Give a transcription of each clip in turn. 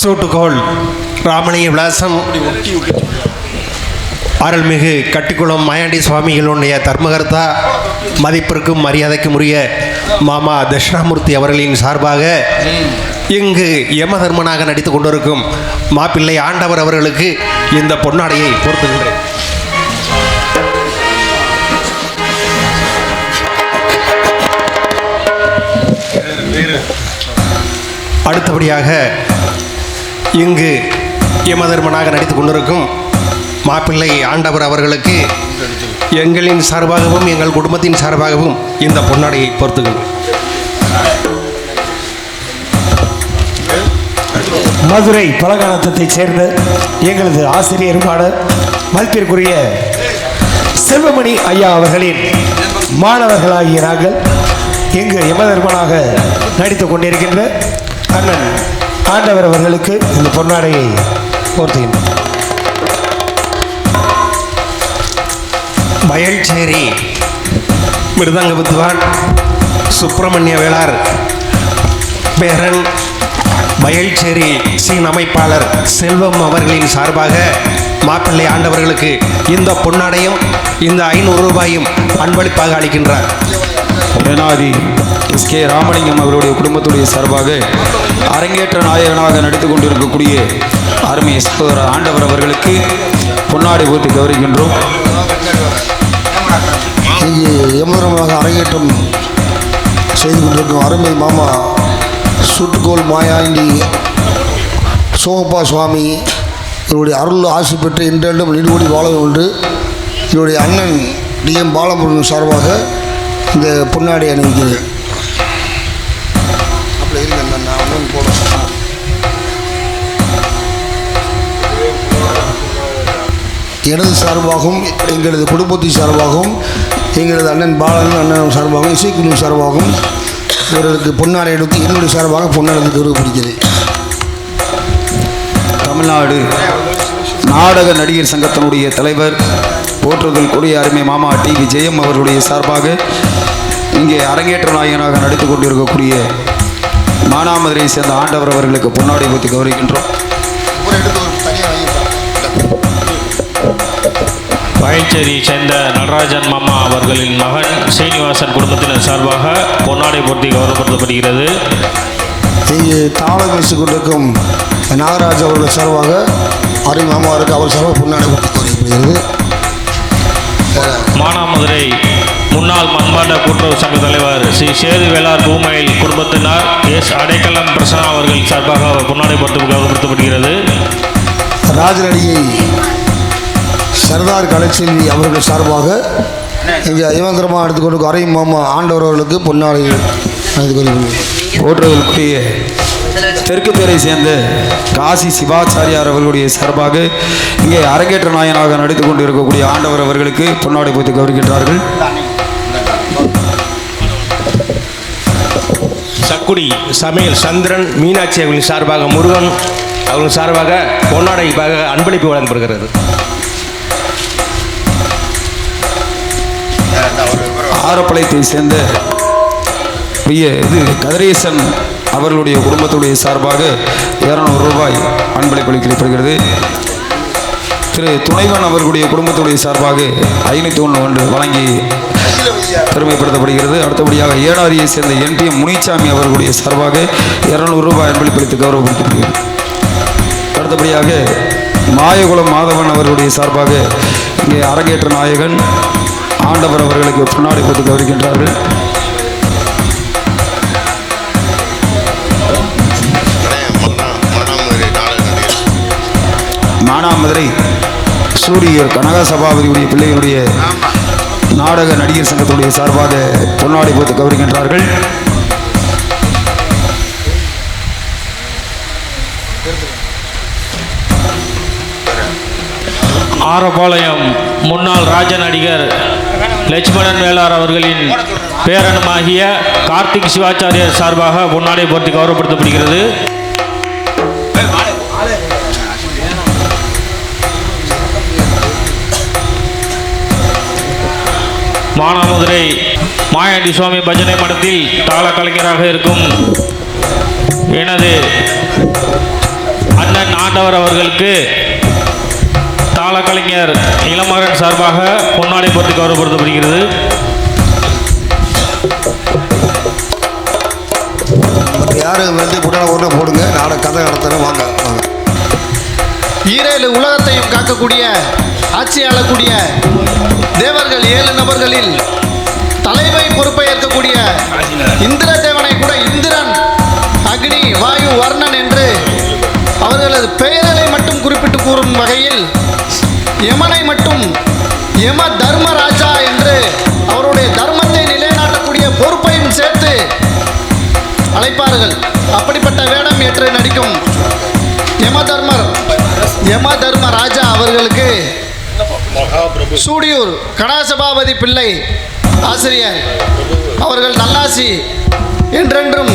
சூட்டுகோள் ராமணிய விலாசம். அருள்மிகு கட்டிக்குளம் மாயாண்டி சுவாமிகளுடைய தர்மகர்த்தா மதிப்பிற்கும் மரியாதைக்கும் உரிய மாமா தட்சிணாமூர்த்தி அவர்களின் சார்பாக இங்கு யமதர்மனாக நடித்து கொண்டிருக்கும் மாப்பிள்ளை ஆண்டவர் அவர்களுக்கு இந்த பொன்னாடையை பொறுத்துகின்றேன் அடுத்தபடியாக இங்கு யமதர்மனாக நடித்து கொண்டிருக்கும் மாப்பிள்ளை ஆண்டவர் அவர்களுக்கு எங்களின் சார்பாகவும் எங்கள் குடும்பத்தின் சார்பாகவும் இந்த பொன்னாடையை பொறுத்துகின்றோம் மதுரை பலகாலத்தை சேர்ந்த எங்களது ஆசிரியருமான மதிப்பிற்குரிய செல்வமணி ஐயா அவர்களின் மாணவர்களாகிய நாங்கள் இங்கு யமதர்மனாக நடித்து கொண்டிருக்கின்ற அண்ணன் ஆண்டவர் அவர்களுக்கு இந்த பொன்னாடையை போர்த்துகின்றோம் வயல்சேரி மிருதங்க வித்வான் சுப்பிரமணிய வேளார் பேரன் வயல்சேரி சீன் அமைப்பாளர் செல்வம் அவர்களின் சார்பாக மாப்பிள்ளை ஆண்டவர்களுக்கு இந்த பொன்னாடையும் இந்த ஐநூறு ரூபாயும் அன்பளிப்பாக அளிக்கின்றார். மேனாதி எஸ் கே ராமலிங்கம் அவருடைய குடும்பத்துடைய சார்பாக அரங்கேற்ற நாயகனாக நடித்து கொண்டிருக்கக்கூடிய அருமை சகோதர ஆண்டவர் அவர்களுக்கு பொன்னாடை ஊற்றி கௌரிக்கின்றோம் இங்கே எம்பரமாக அரங்கேற்றம் செய்து கொண்டிருக்கும் அருமை மாமா சுட்டுக்கோள் மாயாண்டி சோகப்பா சுவாமி இவருடைய அருள் ஆசி பெற்று இன்றென்றும் நீடுகூடி வாழ என்று இவருடைய அண்ணன் டி எம் பாலமுருகன் சார்பாக இந்த பொன்னாடை அணிவிக்கிறேன். ஒன்று போடுறேன் எனது சார்பாகவும் எங்களது குடும்பத்தின் சார்பாகவும் எங்களது அண்ணன் பாலன் அண்ணன் சார்பாகவும் இசைக்குழு சார்பாகவும் இவர்களுக்கு பொன்னாடை எடுத்து என்னுடைய சார்பாக பொன்னாடை கௌரவப்படுகிறேன் தமிழ்நாடு நாடக நடிகர் சங்கத்தினுடைய தலைவர் போற்றுதல் கொடிய அருமை மாமா டி வி ஜெயம் அவர்களுடைய சார்பாக இங்கே அரங்கேற்ற நாயகனாக நடித்துக் கொண்டிருக்கக்கூடிய மானாமதுரையை சேர்ந்த ஆண்டவர் அவர்களுக்கு பொன்னாடை ஊற்றி கௌரவிக்கின்றோம். வயல்சேரியை சேர்ந்த நடராஜன் மாமா அவர்களின் மகன் சீனிவாசன் குடும்பத்தினர் சார்பாக பொன்னாடை பொருத்தி கௌரவப்படுத்தப்படுகிறது. இங்கே தாளம் பேசிக் கொண்டிருக்கும் நாகராஜ் அவர்கள் சார்பாக அருமை மாமாவிற்கு அவர் சார்பாக பொன்னாடை கொடுத்து கௌரவப்படுகிறது மானாமதுரை முன்னாள் மண்பாண்ட கூட்டுறவு சங்க தலைவர் ஸ்ரீ சேது வேளார் பூமையில் குடும்பத்தினர் எஸ். அடைக்கலம் பிரசன்னா அவர்கள் சார்பாக பொன்னாடை பொருத்தி கௌரவப்படுத்தப்படுகிறது. ராஜநடிகை சர்தார் கலைச்செல்வி அவர்கள் சார்பாக இங்கே ஐவந்திரமாக எடுத்துக்கொண்டு அரை மாமா ஆண்டவர் அவர்களுக்கு பொன்னாடை எடுத்துக்கொள்கிறேன் போற்றுதலுக்குரிய தெற்கு தெரை சேர்ந்த காசி சிவாச்சாரியார் அவர்களுடைய சார்பாக இங்கே அரங்கேற்ற நாயனாக நடித்துக் கொண்டிருக்கக்கூடிய ஆண்டவர் அவர்களுக்கு பொன்னாடை போத்து கௌரவிக்கின்றார்கள். சக்குடி சமையல் சந்திரன் மீனாட்சி அவர்களின் சார்பாக முருகன் அவர்களின் சார்பாக பொன்னாடைக்காக அன்பளிப்பு வழங்கப்படுகிறது. ஆரப்பாளையத்தை சேர்ந்த இது கதிரேசன் அவர்களுடைய குடும்பத்துடைய சார்பாக இருநூறு ரூபாய் அன்பளிப்பு அளிக்கப்படுகிறது. திரு துணைவன் அவர்களுடைய குடும்பத்துடைய சார்பாக ஐநூற்றி ஒன்று ஒன்று வழங்கி பெருமைப்படுத்தப்படுகிறது. அடுத்தபடியாக ஏனாரியை சேர்ந்த என்பிஎம் முனிச்சாமி அவர்களுடைய சார்பாக இருநூறு ரூபாய் அன்பளிப்பளித்து கௌரவப்படுத்தப்படுகிறது. அடுத்தபடியாக மாயகுலம் மாதவன் அவர்களுடைய சார்பாக இங்கே அரங்கேற்ற நாயகன் ஆண்டவர் அவர்களுக்கு பின்னாடி கொடுத்து கௌரிக்கின்றார்கள் சூரியர் கனக சபாபதியுடைய பிள்ளைகளுடைய நாடக நடிகர் சங்கத்துடைய சார்பாக பொன்னாடை போட்டு கௌரிக்கின்றார்கள் ஆரப்பாளையம் முன்னாள் ராஜ நடிகர் லட்சுமணன் வேளார் அவர்களின் பேரனுமாகிய கார்த்திக் சிவாச்சாரியர் சார்பாக பொன்னாடை பொருத்தி கௌரவப்படுத்தப்படுகிறது. மானாமதுரை மாயாண்டி சுவாமி பஜனை மடத்தில் தாள கலைஞராக இருக்கும் எனது அண்ணன் ஆண்டவர் அவர்களுக்கு தாளக்கலைஞர் இளமகன் சார்பாக பொன்னாடை பொறுத்து கௌரவப்படுத்தப்படுகிறது. யாரும் வந்து புட்டான உடனே போடுங்க நாளை கதை நடத்துறேன் வாங்க வாங்க. ஈரேழு உலகத்தையும் காக்கக்கூடிய ஆட்சி ஆளக்கூடிய தேவர்கள் ஏழு நபர்களில் தலைமை பொறுப்பை ஏற்கக்கூடிய இந்திர தேவனை கூட இந்திரன் அக்னி வாயு வர்ணன் என்று அவர்களது பெயர்களை மட்டும் குறிப்பிட்டு கூறும் வகையில் யமனை மட்டும் யம தர்மராஜா என்று அவருடைய தர்மத்தை நிலைநாட்டக்கூடிய பொறுப்பையும் சேர்த்து அழைப்பார்கள். அப்படிப்பட்ட வேடம் ஏற்று நடிக்கும் யமதர்மர் யமதர்ம ராஜா அவர்களுக்கு சூடியூர் கணாசபாபதி பிள்ளை ஆசிரியர் அவர்கள் நல்லாசி என்றென்றும்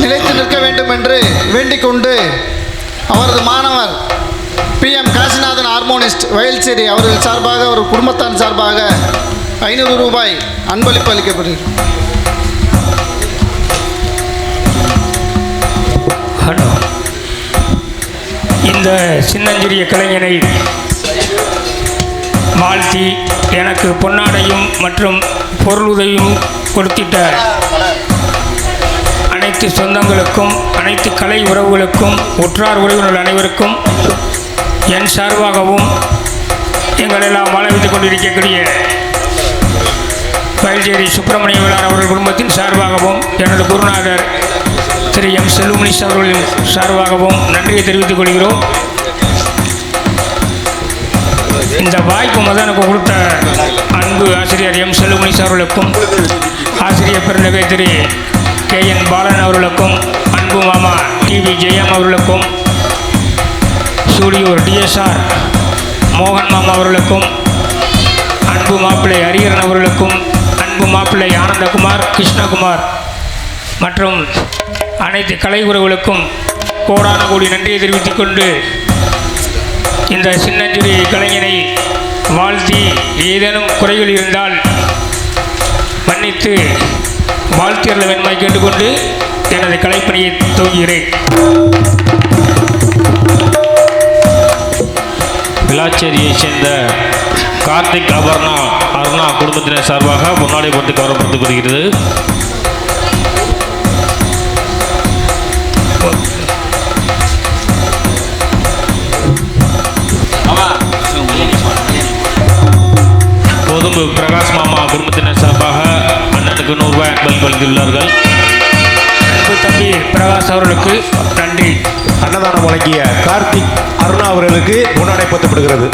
நிலைத்து நிற்க வேண்டும் என்று வேண்டிக் கொண்டு அவரது மாணவர் P M Kasinathan harmonist Vayalcheri அவர்கள் சார்பாக ஒரு குடும்பத்தான் சார்பாக ஐநூறு ரூபாய் அன்பளிப்பு அளிக்கப்படுகிறது இந்த சின்னஞ்சிறிய கலைஞனை வாழ்த்தி எனக்கு பொன்னாடையும் மற்றும் பொருளுதவியும் கொடுத்திட்ட அனைத்து சொந்தங்களுக்கும் அனைத்து கலை உறவுகளுக்கும் உற்றார் உறவினர்கள் அனைவருக்கும் என் சார்பாகவும் எங்களெல்லாம் வாழ வைத்துக் கொண்டிருக்கக்கூடிய பயில்சேரி சுப்பிரமணிய விழார் அவர்கள் குடும்பத்தின் சார்பாகவும் எனது குருநாதர் திரு எம் செல்வமணிஷ் அவர்களின் சார்பாகவும் நன்றியை தெரிவித்துக் கொள்கிறோம். இந்த வாய்ப்பு முதல் எனக்கு கொடுத்த அன்பு ஆசிரியர் எம் செல்வமணிஷ் அவர்களுக்கும் ஆசிரியர் பெருந்தகை திரு கே என் பாலன் அவர்களுக்கும் அன்பு மாமா டிவி ஜெயம் அவர்களுக்கும் சூடியூர் டிஎஸ்ஆர் மோகன் மாமா அவர்களுக்கும் அன்பு மாப்பிள்ளை அரியரன் அவர்களுக்கும் அன்பு மாப்பிள்ளை ஆனந்தகுமார் கிருஷ்ணகுமார் மற்றும் அனைத்து கலை உறவுகளுக்கும் கோடான கோடி நன்றியை தெரிவித்துக் கொண்டு இந்த சின்னஞ்சிறு கலைஞனை வாழ்த்தி ஏதேனும் குறைகள் இருந்தால் மன்னித்து வாழ்த்தியர்கள் வேண்டுமாய் கேட்டுக்கொண்டு எனது கலைப்பணியை துவங்குகிறேன். விளாச்சேரியை சேர்ந்த கார்த்திக் அபர்ணா அருணா குடும்பத்தினர் சார்பாக முன்னாடி போட்டு கௌரவப்படுத்தப்படுகிறது பொதும்பு பிரகாஷ் மாமா குடும்பத்தினர் சார்பாக அண்ணனுக்கு நூறுரூபாய் அன்பளிப்பு அளித்துள்ளார்கள் அன்பு தம்பி பிரகாஷ் அவர்களுக்கு நன்றி. அன்னதானம் வழங்கிய கார்த்திக் அருணா அவர்களுக்கு முன்னாடை பத்தப்படுகிறது